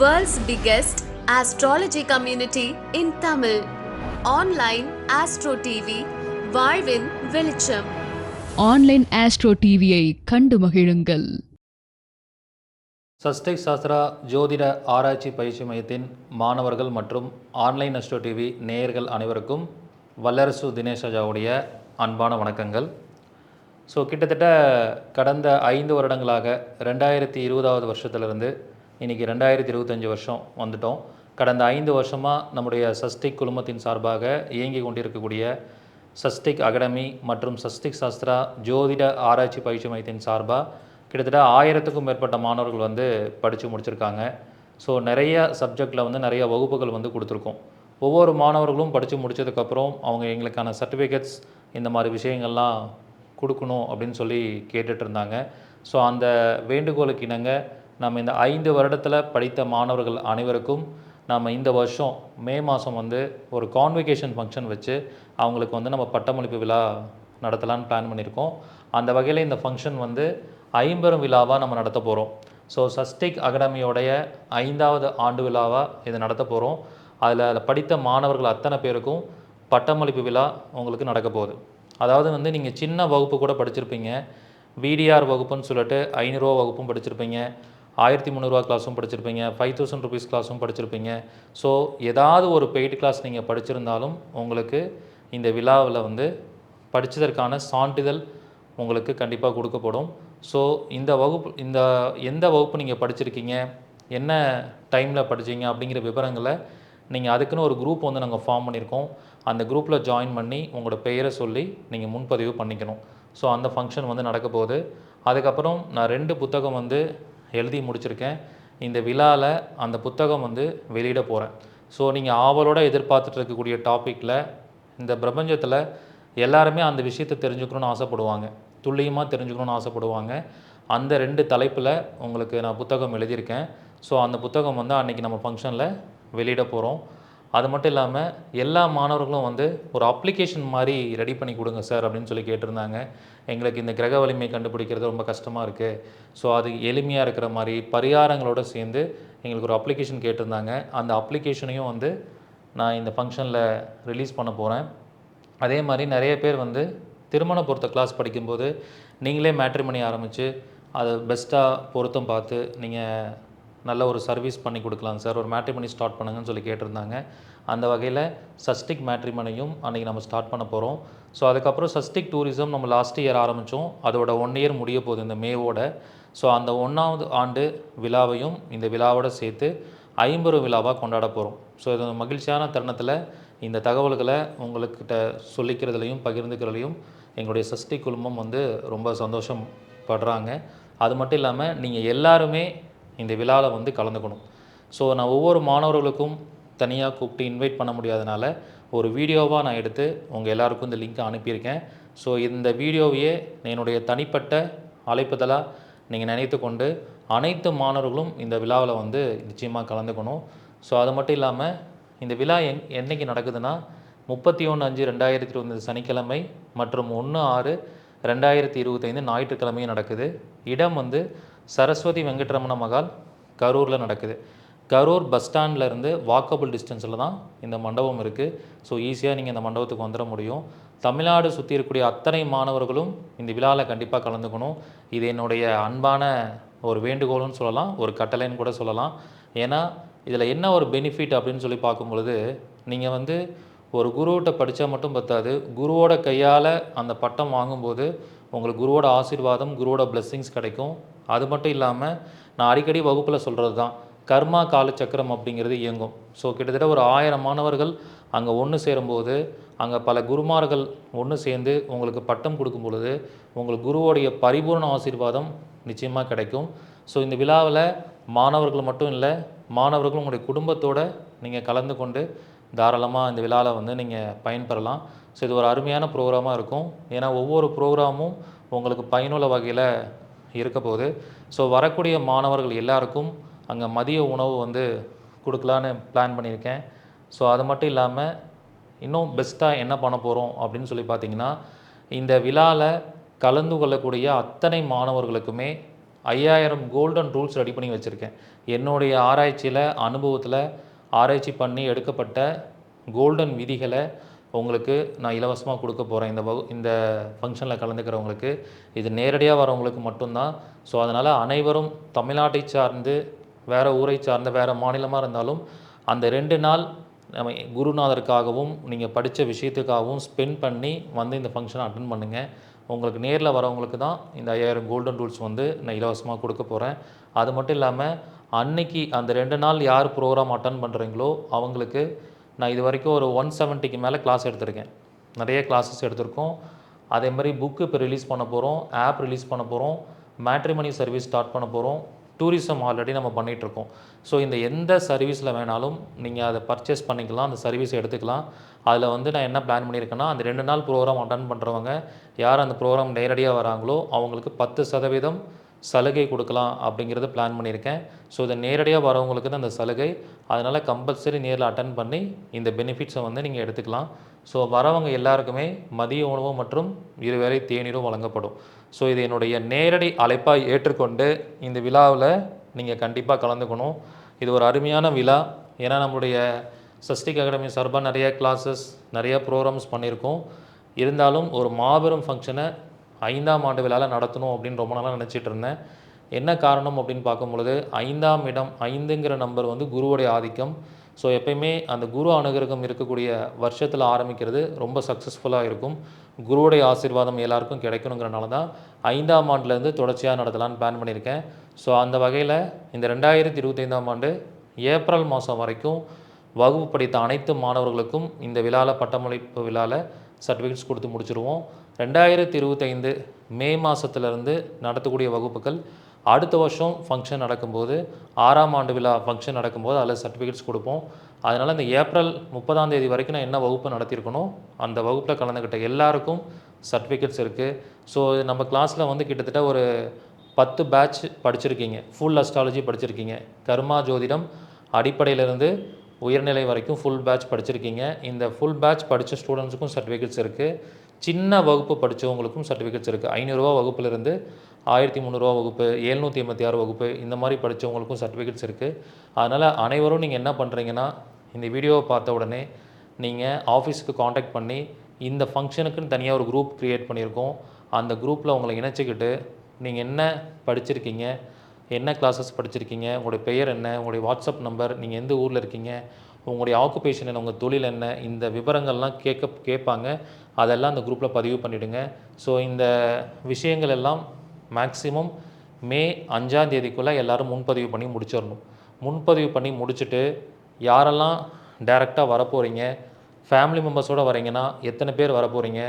World's biggest astrology community in Tamil. Online Astro TV, வாழ்வின் வெளிச்சம். Online astro டிவியை கண்டு மகிழுங்கள். சஸ்டெக் சாஸ்திரா ஜோதிட ஆராய்ச்சி பயிற்சி மையத்தின் மாணவர்கள் மற்றும் ஆன்லைன் அஸ்ட்ரோ டிவி நேயர்கள் அனைவருக்கும் வல்லரசு தினேஷாஜாவுடைய அன்பான வணக்கங்கள். ஸோ கிட்டத்தட்ட கடந்த ஐந்து வருடங்களாக ரெண்டாயிரத்தி இருபதாவது வருஷத்துலேருந்து இன்றைக்கி ரெண்டாயிரத்தி இருபத்தஞ்சி வருஷம் வந்துட்டோம். கடந்த ஐந்து வருஷமாக நம்முடைய சஸ்டிக் குழுமத்தின் சார்பாக இயங்கி கொண்டிருக்கக்கூடிய சஸ்டிக் அகாடமி மற்றும் சஸ்டிக் சாஸ்திரா ஜோதிட ஆராய்ச்சி பயிற்சி மையத்தின் சார்பாக கிட்டத்தட்ட ஆயிரத்துக்கும் மேற்பட்ட மாணவர்கள் வந்து படித்து முடிச்சிருக்காங்க. ஸோ நிறைய சப்ஜெக்டில் வந்து நிறைய வகுப்புகள் வந்து கொடுத்துருக்கோம். ஒவ்வொரு மாணவர்களும் படித்து முடிச்சதுக்கப்புறம் அவங்க எங்களுக்கான சர்டிஃபிகேட்ஸ் இந்த மாதிரி விஷயங்கள்லாம் கொடுக்கணும் அப்படின்னு சொல்லி கேட்டுட்ருந்தாங்க ஸோ அந்த வேண்டுகோளுக்கு இணங்க நம்ம இந்த ஐந்து வருடத்தில் படித்த மாணவர்கள் அனைவருக்கும் நம்ம இந்த வருஷம் மே மாதம் வந்து ஒரு கான்வெகேஷன் ஃபங்க்ஷன் வச்சு அவங்களுக்கு வந்து நம்ம பட்டமளிப்பு விழா நடத்தலான்னு பிளான் பண்ணியிருக்கோம். அந்த வகையில் இந்த ஃபங்க்ஷன் வந்து ஐம்பெரும் விழாவாக நம்ம நடத்த போகிறோம் ஸோ சஸ்டிக் அகாடமியோடைய ஐந்தாவது ஆண்டு விழாவாக இதை நடத்த போகிறோம் அதில் படித்த மாணவர்கள் அத்தனை பேருக்கும் பட்டமளிப்பு விழா உங்களுக்கு நடக்க போகுது. அதாவது வந்து நீங்கள் சின்ன வகுப்பு கூட படிச்சிருப்பீங்க. விடிஆர் வகுப்புன்னு சொல்லிட்டு ஐநூறுரூவா வகுப்பும் படிச்சிருப்பீங்க. ஆயிரத்தி முந்நூறுரூவா கிளாஸும் படிச்சிருப்பீங்க ஃபைவ் தௌசண்ட் ருபீஸ் கிளாஸும் படிச்சிருப்பீங்க. ஸோ ஏதாவது ஒரு பெய்டு கிளாஸ் நீங்கள் படிச்சிருந்தாலும் உங்களுக்கு இந்த விழாவில் வந்து படித்ததற்கான சான்றிதழ் உங்களுக்கு கண்டிப்பாக கொடுக்கப்படும். ஸோ இந்த வகுப்பு இந்த எந்த வகுப்பு நீங்கள் படிச்சிருக்கீங்க என்ன டைமில் படிச்சீங்க அப்படிங்கிற விவரங்களை நீங்கள் அதுக்குன்னு ஒரு குரூப் வந்து நாங்கள் ஃபார்ம் பண்ணியிருக்கோம். அந்த குரூப்பில் ஜாயின் பண்ணி உங்களோட பெயரை சொல்லி நீங்கள் முன்பதிவு பண்ணிக்கணும். ஸோ அந்த ஃபங்க்ஷன் வந்து நடக்க போகுது. அதுக்கப்புறம் நான் ரெண்டு புத்தகம் வந்து எழுதி முடிச்சிருக்கேன். இந்த விழாவில் அந்த புத்தகம் வந்து வெளியிட போகிறேன் ஸோ நீங்கள் ஆவலோட எதிர்பார்த்துட்டு இருக்கக்கூடிய டாப்பிக்கில் இந்த பிரபஞ்சத்தில் எல்லாருமே அந்த விஷயத்தை தெரிஞ்சுக்கணும்னு ஆசைப்படுவாங்க. துல்லியமாக தெரிஞ்சுக்கணும்னு ஆசைப்படுவாங்க. அந்த ரெண்டு தலைப்பில் உங்களுக்கு நான் புத்தகம் எழுதியிருக்கேன். ஸோ அந்த புத்தகம் வந்து அன்றைக்கி நம்ம ஃபங்க்ஷனில் வெளியிட போகிறோம் அது மட்டும் இல்லாமல் எல்லா மாணவர்களும் வந்து ஒரு அப்ளிகேஷன் மாதிரி ரெடி பண்ணி கொடுங்க சார் அப்படின்னு சொல்லி கேட்டிருந்தாங்க. எங்களுக்கு இந்த கிரக வலிமை கண்டுபிடிக்கிறது ரொம்ப கஷ்டமாக இருக்குது ஸோ அது எளிமையாக இருக்கிற மாதிரி பரிகாரங்களோடு சேர்ந்து எங்களுக்கு ஒரு அப்ளிகேஷன் கேட்டிருந்தாங்க. அந்த அப்ளிகேஷனையும் வந்து நான் இந்த ஃபங்க்ஷனில் ரிலீஸ் பண்ண போகிறேன் அதே மாதிரி நிறைய பேர் வந்து திருமண பொருத்த கிளாஸ் படிக்கும்போது நீங்களே மேட்ரிமணி ஆரம்பித்து அதை பெஸ்ட்டாக பொருத்தம் பார்த்து நீங்கள் நல்ல ஒரு சர்வீஸ் பண்ணி கொடுக்கலாம் சார். ஒரு மேட்ரிமனி ஸ்டார்ட் பண்ணுங்கன்னு சொல்லி கேட்டிருந்தாங்க. அந்த வகையில் சஸ்டிக் மேட்ரிமனையும் அன்றைக்கி நம்ம ஸ்டார்ட் பண்ண போகிறோம் ஸோ அதுக்கப்புறம் சஸ்டிக் டூரிசம் நம்ம லாஸ்ட் இயர் ஆரம்பித்தோம் அதோட ஒன் இயர் முடிய போகுது இந்த மேவோட. ஸோ அந்த ஒன்றாவது ஆண்டு விழாவையும் இந்த விழாவோட சேர்த்து ஐம்பது விழாவாக கொண்டாட போகிறோம் ஸோ இது மகிழ்ச்சியான தருணத்தில் இந்த தகவல்களை உங்களுக்கிட்ட சொல்லிக்கிறதுலையும் பகிர்ந்துக்கிறதுலையும் எங்களுடைய சஷ்டி குழுமம் வந்து ரொம்ப சந்தோஷம் படுறாங்க. அது மட்டும் இல்லாமல் நீங்கள் எல்லாருமே இந்த விழாவில் வந்து கலந்துக்கணும். ஸோ நான் ஒவ்வொரு மாணவர்களுக்கும் தனியாக கூப்பிட்டு இன்வைட் பண்ண முடியாதனால ஒரு வீடியோவாக நான் எடுத்து உங்கள் எல்லாருக்கும் இந்த லிங்க்கை அனுப்பியிருக்கேன். ஸோ இந்த வீடியோவையே என்னுடைய தனிப்பட்ட அழைப்புதலாக நீங்கள் நினைத்து கொண்டு அனைத்து மாணவர்களும் இந்த விழாவில் வந்து நிச்சயமாக கலந்துக்கணும். ஸோ அது மட்டும் இல்லாமல் இந்த விழா என் என்னைக்கு நடக்குதுன்னா முப்பத்தி ஒன்று அஞ்சு ரெண்டாயிரத்தி இருபது சனிக்கிழமை மற்றும் ஒன்று ஆறு ரெண்டாயிரத்தி இருபத்தைந்து ஞாயிற்றுக்கிழமையும் நடக்குது. இடம் வந்து சரஸ்வதி வெங்கட்ரமண மகால் கரூரில் நடக்குது. கரூர் பஸ் ஸ்டாண்ட்லேருந்து வாக்கபிள் டிஸ்டன்ஸில் தான் இந்த மண்டபம் இருக்குது ஸோ ஈஸியாக நீங்கள் இந்த மண்டபத்துக்கு வந்துட முடியும். தமிழ்நாடு சுற்றி இருக்கக்கூடிய அத்தனை மாணவர்களும் இந்த விழாவில் கண்டிப்பாக கலந்துக்கணும். இது என்னுடைய அன்பான ஒரு வேண்டுகோள்னு சொல்லலாம் ஒரு கட்டளைன்னு கூட சொல்லலாம். ஏன்னா இதில் என்ன ஒரு பெனிஃபிட் அப்படின்னு சொல்லி பார்க்கும் பொழுது நீங்கள் வந்து ஒரு குருவிட்ட படித்தா மட்டும் பத்தாது. குருவோட கையால் அந்த பட்டம் வாங்கும்போது உங்களுக்கு குருவோட ஆசீர்வாதம் குருவோட பிளெஸ்ஸிங்ஸ் கிடைக்கும். அது மட்டும் இல்லாமல் நான் அடிக்கடி வகுப்பில் சொல்கிறது தான் கர்மா காலச்சக்கரம் அப்படிங்கிறது இயங்கும். ஸோ கிட்டத்தட்ட ஒரு ஆயிரம் மாணவர்கள் அங்கே ஒன்று சேரும்போது அங்கே பல குருமார்கள் ஒன்று சேர்ந்து உங்களுக்கு பட்டம் கொடுக்கும் பொழுது உங்களுக்கு குருவோடைய பரிபூர்ண ஆசீர்வாதம் நிச்சயமாக கிடைக்கும். ஸோ இந்த விழாவில் மாணவர்கள் மட்டும் இல்லை மாணவர்கள் உங்களுடைய குடும்பத்தோடு நீங்கள் கலந்து கொண்டு தாராளமாக இந்த விழாவில் வந்து நீங்கள் பயன்பெறலாம். ஸோ இது ஒரு அருமையான ப்ரோக்ராமாக இருக்கும். ஏன்னா ஒவ்வொரு ப்ரோக்ராமும் உங்களுக்கு பயனுள்ள வகையில் இருக்க போகுது. ஸோ வரக்கூடிய மாணவர்கள் எல்லாருக்கும் அங்கே மதிய உணவு வந்து கொடுக்கலான்னு பிளான் பண்ணியிருக்கேன். ஸோ அது மட்டும் இல்லாமல் இன்னும் பெஸ்ட்டாக என்ன பண்ண போகிறோம் அப்படின்னு சொல்லி பார்த்தீங்கன்னா இந்த விழாவில் கலந்து கொள்ளக்கூடிய அத்தனை மாணவர்களுக்குமே ஐயாயிரம் கோல்டன் ரூல்ஸ் ரெடி பண்ணி வச்சுருக்கேன். என்னுடைய ஆராய்ச்சியில் அனுபவத்தில் ஆராய்ச்சி பண்ணி எடுக்கப்பட்ட கோல்டன் விதிகளை உங்களுக்கு நான் இலவசமாக கொடுக்க போகிறேன் இந்த வகு இந்த ஃபங்க்ஷனில் கலந்துக்கிறவங்களுக்கு. இது நேரடியாக வரவங்களுக்கு மட்டும்தான். ஸோ அதனால் அனைவரும் தமிழ்நாட்டை சார்ந்து வேறு ஊரை சார்ந்த வேறு மாநிலமாக இருந்தாலும் அந்த ரெண்டு நாள் நம்ம குருநாதருக்காகவும் நீங்கள் படித்த விஷயத்துக்காகவும் ஸ்பெண்ட் பண்ணி வந்து இந்த ஃபங்க்ஷனை அட்டன் பண்ணுங்கள் உங்களுக்கு நேரில் வரவங்களுக்கு தான் இந்த ஐயாயிரம் கோல்டன் ரூல்ஸ் வந்து நான் இலவசமாக கொடுக்க போகிறேன் அது மட்டும் இல்லாமல் அன்னைக்கு அந்த ரெண்டு நாள் யார் ப்ரோக்ராம் அட்டன் பண்ணுறீங்களோ அவங்களுக்கு நான் இது வரைக்கும் ஒரு ஒன் செவன்ட்டிக்கு மேலே கிளாஸ் எடுத்திருக்கேன். நிறைய கிளாஸஸ் எடுத்திருக்கோம். அதே மாதிரி புக்கு இப்போ ரிலீஸ் பண்ண போகிறோம் ஆப் ரிலீஸ் பண்ண போகிறோம் மேட்ரிமனி சர்வீஸ் ஸ்டார்ட் பண்ண போகிறோம் டூரிசம் ஆல்ரெடி நம்ம பண்ணிகிட்ருக்கோம் ஸோ இந்த எந்த சர்வீஸில் வேணாலும் நீங்கள் அதை பர்ச்சேஸ் பண்ணிக்கலாம். அந்த சர்வீஸ் எடுத்துக்கலாம். அதில் வந்து நான் என்ன பிளான் பண்ணியிருக்கேன்னா அந்த ரெண்டு நாள் ப்ரோக்ராம் அட்டன் பண்ணுறவங்க யார் அந்த ப்ரோக்ராம் நேரடியாக வராங்களோ அவங்களுக்கு பத்து சதவீதம் சலுகை கொடுக்கலாம் அப்படிங்கிறத பிளான் பண்ணியிருக்கேன். ஸோ இதை நேரடியாக வரவங்களுக்கு தான் அந்த சலுகை. அதனால் கம்பல்சரி நேரில் அட்டன் பண்ணி இந்த பெனிஃபிட்ஸை வந்து நீங்கள் எடுத்துக்கலாம். ஸோ வரவங்க எல்லாருக்குமே மதிய உணவு மற்றும் இருவேளை தேநீரும் வழங்கப்படும். ஸோ இது என்னுடைய நேரடி அழைப்பாக ஏற்றுக்கொண்டு இந்த விழாவில் நீங்கள் கண்டிப்பாக கலந்துக்கணும். இது ஒரு அருமையான விழா. ஏன்னா நம்மளுடைய சஸ்டிக் அகாடமி சார்பாக நிறைய கிளாஸஸ் நிறைய ப்ரோக்ராம்ஸ் பண்ணியிருக்கோம். இருந்தாலும் ஒரு மாபெரும் ஃபங்க்ஷனை ஐந்தாம் ஆண்டு விழாவில் நடத்தணும் அப்படின்னு ரொம்ப நாளாக நினச்சிட்டு இருந்தேன். என்ன காரணம் அப்படின்னு பார்க்கும்பொழுது ஐந்தாம் இடம் ஐந்துங்கிற நம்பர் வந்து குருவுடைய ஆதிக்கம். ஸோ எப்பயுமே அந்த குரு அனுகிரகம் இருக்கக்கூடிய வருஷத்தில் ஆரம்பிக்கிறது ரொம்ப சக்ஸஸ்ஃபுல்லாக இருக்கும். குருவுடைய ஆசீர்வாதம் எல்லாருக்கும் கிடைக்கணுங்கிறனால தான் ஐந்தாம் ஆண்டுலேருந்து தொடர்ச்சியாக நடத்தலான்னு பிளான் பண்ணியிருக்கேன். ஸோ அந்த வகையில் இந்த ரெண்டாயிரத்தி இருபத்தைந்தாம் ஆண்டு ஏப்ரல் மாதம் வரைக்கும் வகுப்பு படித்த அனைத்து மாணவர்களுக்கும் இந்த விழாவில் பட்டமளிப்பு விழாவில் சர்டிஃபிகேட்ஸ் கொடுத்து முடிச்சிருவோம். ரெண்டாயிரத்தி இருபத்தைந்து மே மாதத்துலேருந்து நடத்தக்கூடிய வகுப்புகள் அடுத்த வருஷம் ஃபங்க்ஷன் நடக்கும்போது ஆறாம் ஆண்டு விழா ஃபங்க்ஷன் நடக்கும்போது அதில் சர்டிஃபிகேட்ஸ் கொடுப்போம். அதனால் இந்த ஏப்ரல் முப்பதாம் தேதி வரைக்கும் நான் என்ன வகுப்பு நடத்தியிருக்கனோ அந்த வகுப்பில் கலந்துக்கிட்ட எல்லாருக்கும் சர்டிஃபிகேட்ஸ் இருக்குது ஸோ நம்ம கிளாஸில் வந்து கிட்டத்தட்ட ஒரு பத்து பேட்ச் படிச்சிருக்கீங்க. ஃபுல் அஸ்ட்ராலஜி படிச்சிருக்கீங்க. கர்மா ஜோதிடம் அடிப்படையிலிருந்து உயர்நிலை வரைக்கும் ஃபுல் பேட்ச் படிச்சிருக்கீங்க. இந்த ஃபுல் பேட்ச் படித்த ஸ்டூடெண்ட்ஸுக்கும் சர்டிஃபிகேட்ஸ் இருக்குது சின்ன வகுப்பு படித்தவங்களுக்கும் சர்டிஃபிகேட்ஸ் இருக்குது ஐநூறுரூவா வகுப்புலேருந்து ஆயிரத்தி முந்நூறுரூவா வகுப்பு எழுநூற்றி எண்பத்தி ஆறு வகுப்பு இந்த மாதிரி படித்தவங்களுக்கும் சர்டிஃபிகேட்ஸ் இருக்குது அதனால் அனைவரும் நீங்கள் என்ன பண்ணுறீங்கன்னா இந்த வீடியோவை பார்த்த உடனே நீங்கள் ஆஃபீஸுக்கு காண்டாக்ட் பண்ணி இந்த ஃபங்க்ஷனுக்குன்னு தனியாக ஒரு குரூப் க்ரியேட் பண்ணியிருக்கோம். அந்த குரூப்பில் உங்களை இணைச்சிக்கிட்டு நீங்கள் என்ன படிச்சிருக்கீங்க என்ன கிளாஸஸ் படிச்சிருக்கீங்க உங்களுடைய பெயர் என்ன உங்களுடைய வாட்ஸ்அப் நம்பர் நீங்கள் எந்த ஊரில் இருக்கீங்க உங்களுடைய ஆக்குபேஷன் என்ன உங்கள் தொழில் என்ன இந்த விவரங்கள்லாம் கேட்க கேட்பாங்க. அதெல்லாம் அந்த குரூப்பில் பதிவு பண்ணிவிடுங்க ஸோ இந்த விஷயங்கள் எல்லாம் மேக்ஸிமம் மே அஞ்சாம் தேதிக்குள்ளே எல்லோரும் முன்பதிவு பண்ணி முடிச்சிடணும். முன்பதிவு பண்ணி முடிச்சுட்டு யாரெல்லாம் டைரெக்டாக வரப்போகிறீங்க ஃபேமிலி மெம்பர்ஸோடு வரீங்கன்னா எத்தனை பேர் வரப்போகிறீங்க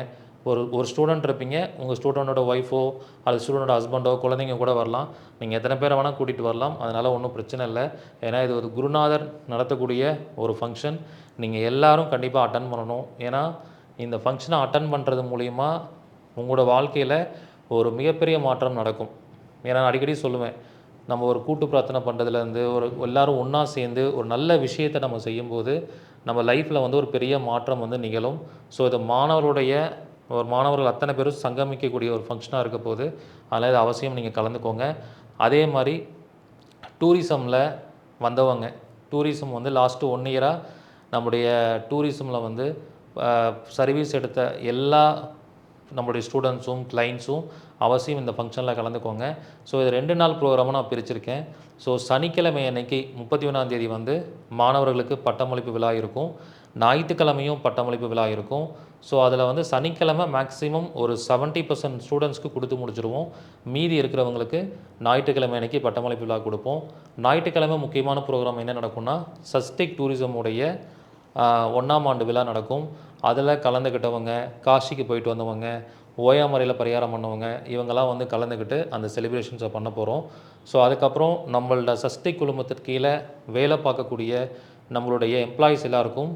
ஒரு ஒரு ஸ்டூடெண்ட் இருப்பீங்க. உங்கள் ஸ்டூடெண்டோட ஒய்ஃபோ அல்லது ஸ்டூடெண்டோட ஹஸ்பண்டோ குழந்தைங்க கூட வரலாம். நீங்கள் எத்தனை பேரை வேணால் கூட்டிகிட்டு வரலாம். அதனால் ஒன்றும் பிரச்சனை இல்லை. ஏன்னா இது ஒரு குருநாதர் நடத்தக்கூடிய ஒரு ஃபங்க்ஷன் நீங்கள் எல்லாரும் கண்டிப்பாக அட்டன் பண்ணணும். ஏன்னா இந்த ஃபங்க்ஷனை அட்டன் பண்ணுறது மூலிமா உங்களோட வாழ்க்கையில் ஒரு மிகப்பெரிய மாற்றம் நடக்கும். ஏன்னா நான் அடிக்கடி சொல்லுவேன். நம்ம ஒரு கூட்டு பிரார்த்தனை பண்ணுறதுலேருந்து ஒரு எல்லோரும் ஒன்றா சேர்ந்து ஒரு நல்ல விஷயத்தை நம்ம செய்யும்போது நம்ம லைஃப்பில் வந்து ஒரு பெரிய மாற்றம் வந்து நிகழும். ஸோ இது மாணவருடைய ஒரு மாணவர்கள் அத்தனை பேரும் சங்கமிக்கக்கூடிய ஒரு ஃபங்க்ஷனாக இருக்க போது அதனால் இது அவசியம் நீங்கள் கலந்துக்கோங்க. அதே மாதிரி டூரிசமில் வந்தவங்க டூரிசம் வந்து லாஸ்ட்டு ஒன் இயராக நம்முடைய டூரிசமில் வந்து சர்வீஸ் எடுத்த எல்லா நம்மளுடைய ஸ்டூடெண்ட்ஸும் கிளைண்ட்ஸும் அவசியம் இந்த ஃபங்க்ஷனில் கலந்துக்கோங்க. ஸோ இது ரெண்டு நாள் ப்ரோக்ராமாக நான் பிரிச்சிருக்கேன். ஸோ சனிக்கிழமை அன்னைக்கு முப்பத்தி ஒன்றாம் தேதி வந்து மாணவர்களுக்கு பட்டமளிப்பு விழா இருக்கும். ஞாயிற்றுக்கிழமையும் பட்டமளிப்பு விழா இருக்கும். ஸோ அதில் வந்து சனிக்கிழமை மேக்ஸிமம் ஒரு செவன்ட்டி பர்சன்ட் ஸ்டூடெண்ட்ஸ்க்கு கொடுத்து முடிச்சிருவோம். மீதி இருக்கிறவங்களுக்கு ஞாயிற்றுக்கிழமை அன்றைக்கி பட்டமளிப்பு விழா கொடுப்போம். ஞாயிற்றுக்கிழமை முக்கியமான ப்ரோக்ராம் என்ன நடக்கும்னா சஸ்டிக் டூரிசமுடைய ஒன்றாம் ஆண்டு விழா நடக்கும். அதில் கலந்துக்கிட்டவங்க காசிக்கு போயிட்டு வந்தவங்க ஓயாமறையில் பரிகாரம் பண்ணவங்க இவங்கெல்லாம் வந்து கலந்துக்கிட்டு அந்த செலிப்ரேஷன்ஸை பண்ண போகிறோம் ஸோ அதுக்கப்புறம் நம்மளோட சஷ்டி குழுமத்திற்கு கீழே வேலை பார்க்கக்கூடிய நம்மளுடைய எம்ப்ளாயீஸ் எல்லாருக்கும்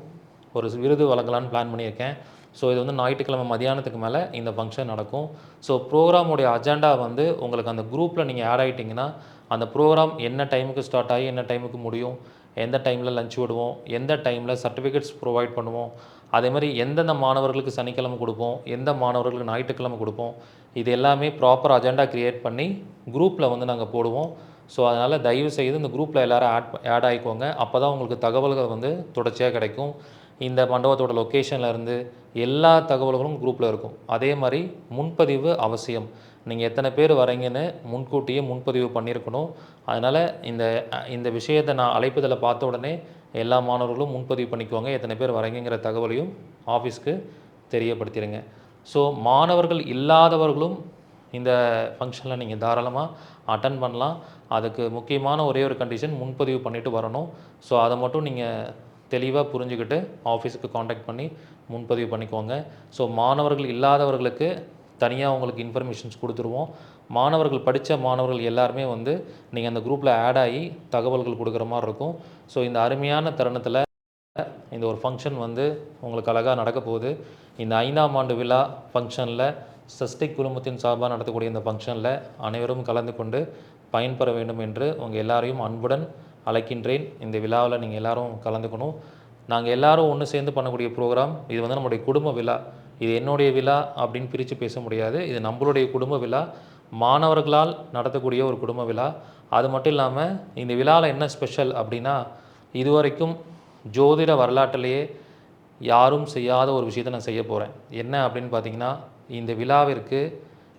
ஒரு விருது வழங்கலான்னு பிளான் பண்ணியிருக்கேன். ஸோ இது வந்து ஞாயிற்றுக்கிழமை மதியானத்துக்கு மேலே இந்த ஃபங்க்ஷன் நடக்கும். ஸோ ப்ரோக்ராமுடைய அஜெண்டா வந்து உங்களுக்கு அந்த குரூப்பில் நீங்கள் ஆட் ஆகிட்டிங்கன்னா அந்த ப்ரோக்ராம் என்ன டைமுக்கு ஸ்டார்ட் ஆகி என்ன டைமுக்கு முடியும் எந்த டைமில் லஞ்ச் விடுவோம் எந்த டைமில் சர்டிஃபிகேட்ஸ் ப்ரொவைட் பண்ணுவோம் அதே மாதிரி எந்தெந்த மாணவர்களுக்கு சனிக்கிழமை கொடுப்போம் எந்த மாணவர்களுக்கு ஞாயிற்றுக்கிழமை கொடுப்போம் இது எல்லாமே ப்ராப்பர் அஜெண்டா க்ரியேட் பண்ணி குரூப்பில் வந்து நாங்கள் போடுவோம். ஸோ அதனால் தயவு செய்து இந்த குரூப்பில் எல்லோரும் ஆட் ஆட் ஆகிக்கோங்க அப்போ தான் உங்களுக்கு தகவல்கள் வந்து தொடர்ச்சியாக கிடைக்கும். இந்த மண்டபத்தோட லொக்கேஷன்லேருந்து எல்லா தகவல்களும் குரூப்பில் இருக்கும். அதே மாதிரி முன்பதிவு அவசியம். நீங்கள் எத்தனை பேர் வரீங்கன்னு முன்கூட்டியே முன்பதிவு பண்ணியிருக்கணும். அதனால் இந்த இந்த விஷயத்தை நான் அழைப்பதில் பார்த்த உடனே எல்லா மாணவர்களும் முன்பதிவு பண்ணிக்குவாங்க. எத்தனை பேர் வரீங்கிற தகவலையும் ஆஃபீஸ்க்கு தெரியப்படுத்திடுங்க. ஸோ மாணவர்கள் இல்லாதவர்களும் இந்த ஃபங்க்ஷனில் நீங்கள் தாராளமாக அட்டன் பண்ணலாம். அதுக்கு முக்கியமான ஒரே ஒரு கண்டிஷன் முன்பதிவு பண்ணிவிட்டு வரணும். ஸோ அதை மட்டும் நீங்கள் தெளிவாக புரிஞ்சுக்கிட்டு ஆஃபீஸுக்கு காண்டாக்ட் பண்ணி முன்பதிவு பண்ணிக்கோங்க. ஸோ மாணவர்கள் இல்லாதவர்களுக்கு தனியாக உங்களுக்கு இன்ஃபர்மேஷன்ஸ் கொடுத்துருவோம். மாணவர்கள் படித்த மாணவர்கள் எல்லாருமே வந்து நீங்கள் அந்த குரூப்பில் ஆட் ஆகி தகவல்கள் கொடுக்குற மாதிரி இருக்கும். ஸோ இந்த அருமையான தருணத்தில் இந்த ஒரு ஃபங்க்ஷன் வந்து உங்களுக்கு அழகாக நடக்க போகுது. இந்த ஐந்தாம் ஆண்டு விழா ஃபங்க்ஷனில் சஷ்டி குழுமத்தின் சார்பாக நடத்தக்கூடிய இந்த ஃபங்க்ஷனில் அனைவரும் கலந்து கொண்டு பயன்பெற வேண்டும் என்று உங்கள் எல்லாரையும் அன்புடன் அழைக்கின்றேன். இந்த விழாவில் நீங்கள் எல்லாரும் கலந்துக்கணும். நாங்கள் எல்லோரும் ஒன்று சேர்ந்து பண்ணக்கூடிய ப்ரோக்ராம் இது வந்து நம்முடைய குடும்ப விழா. இது என்னுடைய விழா அப்படின்னு பிரித்து பேச முடியாது. இது நம்மளுடைய குடும்ப விழா. மாணவர்களால் நடத்தக்கூடிய ஒரு குடும்ப விழா. அது மட்டும் இல்லாமல் இந்த விழாவில் என்ன ஸ்பெஷல் அப்படின்னா இதுவரைக்கும் ஜோதிட வரலாற்றிலேயே யாரும் செய்யாத ஒரு விஷயத்தை நான் செய்ய போகிறேன் என்ன அப்படின்னு பார்த்தீங்கன்னா இந்த விழாவிற்கு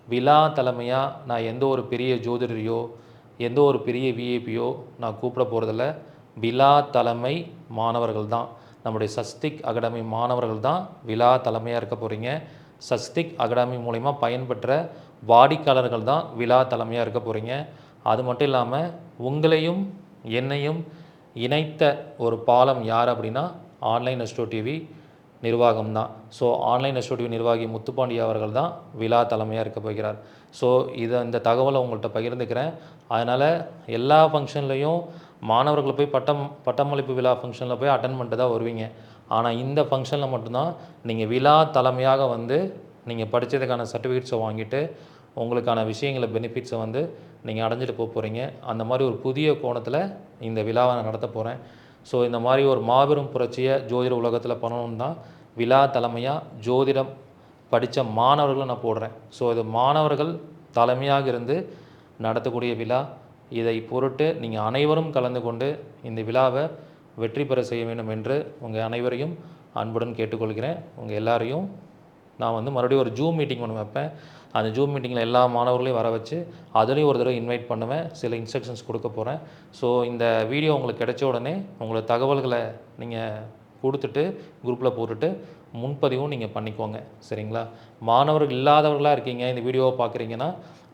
விழா தலைமையாக நான் எந்த ஒரு பெரிய ஜோதிடரையோ எந்த ஒரு பெரிய விஐபியோ நான் கூப்பிட போகிறதில்ல விழா தலைமை மாணவர்கள் தான். நம்முடைய சஸ்திக் அகாடமி மாணவர்கள் தான் விழா தலைமையாக இருக்க போகிறீங்க சஸ்திக் அகாடமி மூலிமா பயன்பெற்ற வாடிக்கையாளர்கள் தான் விழா தலைமையாக இருக்க போகிறீங்க அது மட்டும் இல்லாமல் உங்களையும் என்னையும் இணைத்த ஒரு பாலம் யார் அப்படின்னா ஆன்லைன் எஸ்டோ டிவி. நிர்வாகம் தான் ஸோ ஆன்லைன் எஸ்டோ நிர்வாகி முத்துப்பாண்டி அவர்கள் தான் விழா தலைமையாக இருக்க போகிறார். ஸோ இதை இந்த தகவலை உங்கள்கிட்ட பகிர்ந்துக்கிறேன். அதனால் எல்லா ஃபங்க்ஷன்லேயும் மாணவர்கள் போய் பட்டம் பட்டமளிப்பு விழா ஃபங்க்ஷனில் போய் அட்டன் பண்ணிட்டு தான் வருவீங்க. ஆனால் இந்த ஃபங்க்ஷனில் மட்டும்தான் நீங்கள் விழா தலைமையாக வந்து நீங்கள் படித்ததுக்கான சர்டிஃபிகேட்ஸை வாங்கிட்டு உங்களுக்கான விஷயங்களை பெனிஃபிட்ஸை வந்து நீங்கள் அடைஞ்சிட்டு போக போகிறீங்க அந்த மாதிரி ஒரு புதிய கோணத்தில் இந்த விழாவை நான் நடத்த போகிறேன் ஸோ இந்த மாதிரி ஒரு மாபெரும் புரட்சியை ஜோதிட உலகத்தில் பண்ணணும் தான் விழா தலைமையாக ஜோதிடம் படித்த மாணவர்களும் நான் போடுறேன். ஸோ இது மாணவர்கள் தலைமையாக இருந்து நடத்தக்கூடிய விழா. இதை பொருட்டு நீங்கள் அனைவரும் கலந்து கொண்டு இந்த விழாவை வெற்றி பெற செய்ய வேண்டும் என்று உங்கள் அனைவரையும் அன்புடன் கேட்டுக்கொள்கிறேன். உங்கள் எல்லாரையும் நான் வந்து மறுபடியும் ஒரு ஜூம் மீட்டிங் ஒன்று வைப்பேன். அந்த ஜூம் மீட்டிங்கில் எல்லா மாணவர்களையும் வர வச்சு அதுலேயும் ஒரு தடவை இன்வைட் பண்ணுவேன். சில இன்ஸ்ட்ரக்ஷன்ஸ் கொடுக்க போகிறேன் ஸோ இந்த வீடியோ உங்களுக்கு கிடைச்ச உடனே உங்களோட தகவல்களை நீங்கள் கொடுத்துட்டு குரூப்பில் போட்டுட்டு முன்பதிவும் நீங்கள் பண்ணிக்கோங்க. சரிங்களா? மாணவர்கள் இல்லாதவர்களாக இருக்கீங்க இந்த வீடியோவை பார்க்குறீங்கன்னா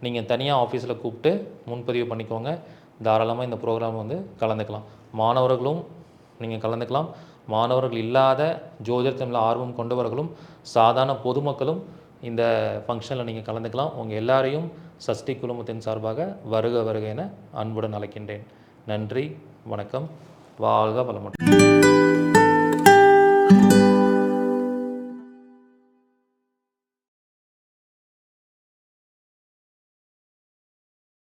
நீங்கள் தனியாக ஆஃபீஸில் கூப்பிட்டு முன்பதிவு பண்ணிக்கோங்க. தாராளமாக இந்த ப்ரோக்ராம் வந்து கலந்துக்கலாம். மாணவர்களும் நீங்கள் கலந்துக்கலாம். மாணவர்கள் இல்லாத ஜோதிடத்தின் ஆர்வம் கொண்டவர்களும் சாதாரண பொதுமக்களும் இந்த ஃபங்க்ஷனில் நீங்கள் கலந்துக்கலாம். உங்கள் எல்லாரையும் சஷ்டி குழுமத்தின் சார்பாக வருக வருக என அன்புடன் அழைக்கின்றேன். நன்றி வணக்கம். வாழ்க வளமுடன்.